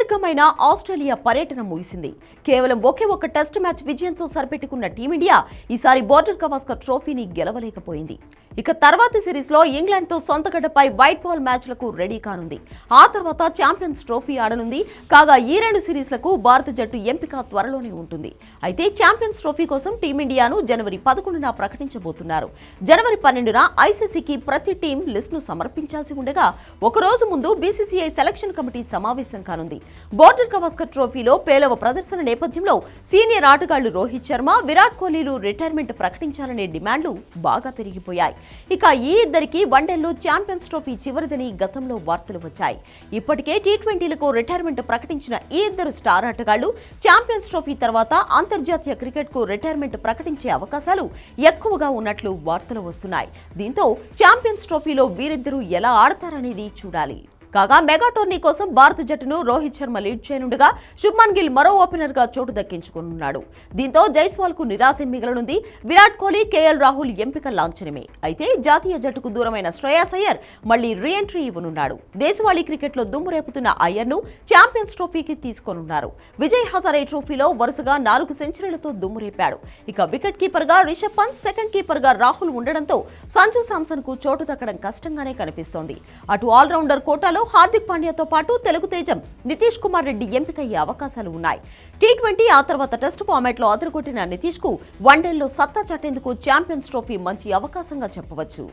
సుదీర్ఘమైన ఆస్ట్రేలియా పర్యటన ముగిసింది. కేవలం ఒకే ఒక్క టెస్ట్ మ్యాచ్ విజయంతో సరిపెట్టుకున్న టీమిండియా ఈసారి బోర్డర్ గవాస్కర్ ట్రోఫీని గెలవలేకపోయింది. ఇక తర్వాతి సిరీస్లో ఇంగ్లాండ్తో సొంతగడ్డపై వైట్ బాల్ మ్యాచ్లకు రెడీ కానుంది. ఆ తర్వాత ఛాంపియన్స్ ట్రోఫీ ఆడనుంది. కాగా ఈ రెండు సిరీస్లకు భారత జట్టు ఎంపిక త్వరలోనే ఉంటుంది. అయితే ఛాంపియన్స్ ట్రోఫీ కోసం టీమిండియాను జనవరి పదకొండున ప్రకటించబోతున్నారు. జనవరి పన్నెండున ఐసీసీకి ప్రతి టీం లిస్ట్ను సమర్పించాల్సి ఉండగా ఒక రోజు ముందు బీసీసీఐ సెలక్షన్ కమిటీ సమావేశం కానుంది. బోర్డర్ గవాస్కర్ ట్రోఫీలో పేలవ ప్రదర్శన నేపథ్యంలో సీనియర్ ఆటగాళ్ళు రోహిత్ శర్మ విరాట్ కోహ్లీలు రిటైర్మెంట్ ప్రకటించాలనే డిమాండ్లు బాగా పెరిగిపోయాయి. ఇక ఈ ఇద్దరికి వన్డేల్లో ఛాంపియన్స్ ట్రోఫీ చివరిదని గతంలో వార్తలు వచ్చాయి. ఇప్పటికే టీ ట్వంటీలకు రిటైర్మెంట్ ప్రకటించిన ఈ ఇద్దరు స్టార్ ఆటగాళ్ళు ఛాంపియన్స్ ట్రోఫీ తర్వాత అంతర్జాతీయ క్రికెట్కు రిటైర్మెంట్ ప్రకటించే అవకాశాలు ఎక్కువగా ఉన్నట్లు వార్తలు వస్తున్నాయి. దీంతో ఛాంపియన్స్ ట్రోఫీలో వీరిద్దరూ ఎలా ఆడతారనేది చూడాలి. కాగా మెగా టోర్నీ కోసం భారత జట్టును రోహిత్ శర్మ లీడ్ చేయనుండగా శుభ్మన్ గిల్ మరో ఓపెనర్గా చోటు దక్కించుకున్నాడు దీంతో జైస్వాల్కు నిరాశ మిగలనుంది. విరాట్ కోహ్లీ కేఎల్ రాహుల్ ఎంపిక లాంఛనమే. అయితే జాతీయ జట్టుకు దూరమైన శ్రేయాస్ అయ్యర్ మళ్ళీ రీ ఎంట్రీ ఇవ్వనున్నాడు. దేశవాళీ క్రికెట్లో దుమ్ము రేపుతున్న అయ్యర్ను ఛాంపియన్స్ ట్రోఫీకి తీసుకోనున్నారు. విజయ్ హజారే ట్రోఫీలో వరుసగా నాలుగు సెంచరీలతో దుమ్ము రేపాడు. ఇక వికెట్ కీపర్గా రిషబ్ పంత్ సెకండ్ కీపర్గా రాహుల్ ఉండడంతో సంజు సామ్సన్కు చోటు దక్కడం కష్టంగానే కనిపిస్తోంది. అటు ఆల్రౌండర్ కోటాలో హార్దిక్ పాండ్యాతో పాటు తెలుగు తేజం నితీష్ కుమార్ రెడ్డి ఎంపికయ్యే అవకాశాలు ఉన్నాయి. టీ ట్వంటీ ఆ తర్వాత టెస్ట్ ఫార్మాట్లో అదరగొట్టిన నితీష్కు వన్డేల్లో సత్తా చాటేందుకు ఛాంపియన్స్ ట్రోఫీ మంచి అవకాశంగా చెప్పవచ్చు.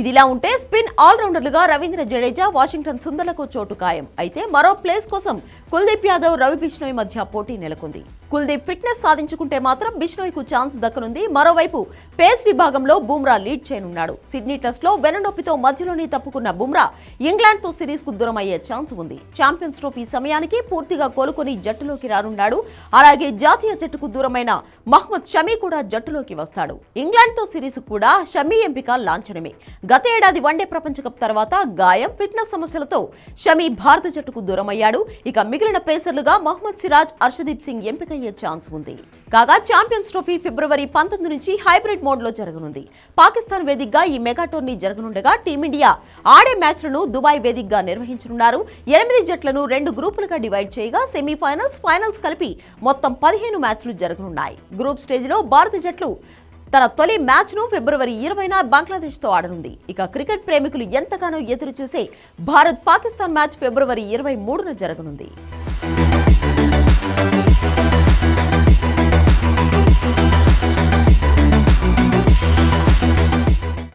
ఇదిలా ఉంటే స్పిన్ ఆల్రౌండర్లుగా రవీంద్ర జడేజా వాషింగ్టన్ సుందర్లకు చోటు ఖాయం. అయితే మరో ప్లేస్ కోసం కుల్దీప్ యాదవ్ రవి బిష్ణోయ్ మధ్య పోటీ నెలకొంది. కుల్దీప్ ఫిట్నెస్ సాధించుకుంటే మాత్రం బిష్ణోయ్కు ఛాన్స్ దక్కనుంది. మరోవైపు పేస్ విభాగంలో బుమ్రా లీడ్ చేయనున్నాడు. సిడ్నీ టెస్ట్లో వెననొప్పితో మధ్యలోనే తప్పుకున్న బుమ్రా ఇంగ్లాండ్తో సిరీస్కు దూరమయ్యే దూరం అయ్యే ఛాన్స్ ఉంది. ఛాంపియన్స్ ట్రోఫీ సమయానికి పూర్తిగా కోలుకొని జట్టులోకి రానున్నాడు. అలాగే జాతీయ జట్టుకు దూరమైన మహ్మద్ షమీ కూడా జట్టులోకి వస్తాడు. ఇంగ్లాండ్తో సిరీస్ కూడా షమీ ఎంపిక లాంఛనమే. గత ఏడాది వన్డే ప్రపంచ కప్ తర్వాత గాయం ఫిట్నెస్ సమస్యలతో షమీ భారత జట్టుకు దూరమయ్యాడు. ఇక మిగిలిన పేసర్లుగా మహ్మద్ సిరాజ్ హర్షదీప్ సింగ్ ఎంపికయ్యే ఛాన్స్ ఉంది. కాగా ఛాంపియన్స్ ట్రోఫీ ఫిబ్రవరి పంతొమ్మిది నుంచి హైబ్రిడ్ మోడ్లో జరగనుంది. పాకిస్తాన్ వేదికగా ఈ మెగా టోర్నీ జరగనుండగా టీమిండియా ఆడే మ్యాచ్లను దుబాయ్ వేదికగా నిర్వహించనున్నారు. ఎనిమిది జట్లను రెండు గ్రూపులుగా డివైడ్ చేయగా సెమీఫైనల్స్ ఫైనల్స్ కలిపి మొత్తం పదిహేను మ్యాచ్లు జరగనున్నాయి. గ్రూప్ స్టేజ్లో భారత జట్లు తన తొలి మ్యాచ్ను ఫిబ్రవరి ఇరవైన బంగ్లాదేశ్తో ఆడనుంది. ఇక క్రికెట్ ప్రేమికులు ఎంతగానో ఎదురు చూసే భారత్ పాకిస్తాన్ మ్యాచ్ ఫిబ్రవరి ఇరవై మూడున జరగనుంది.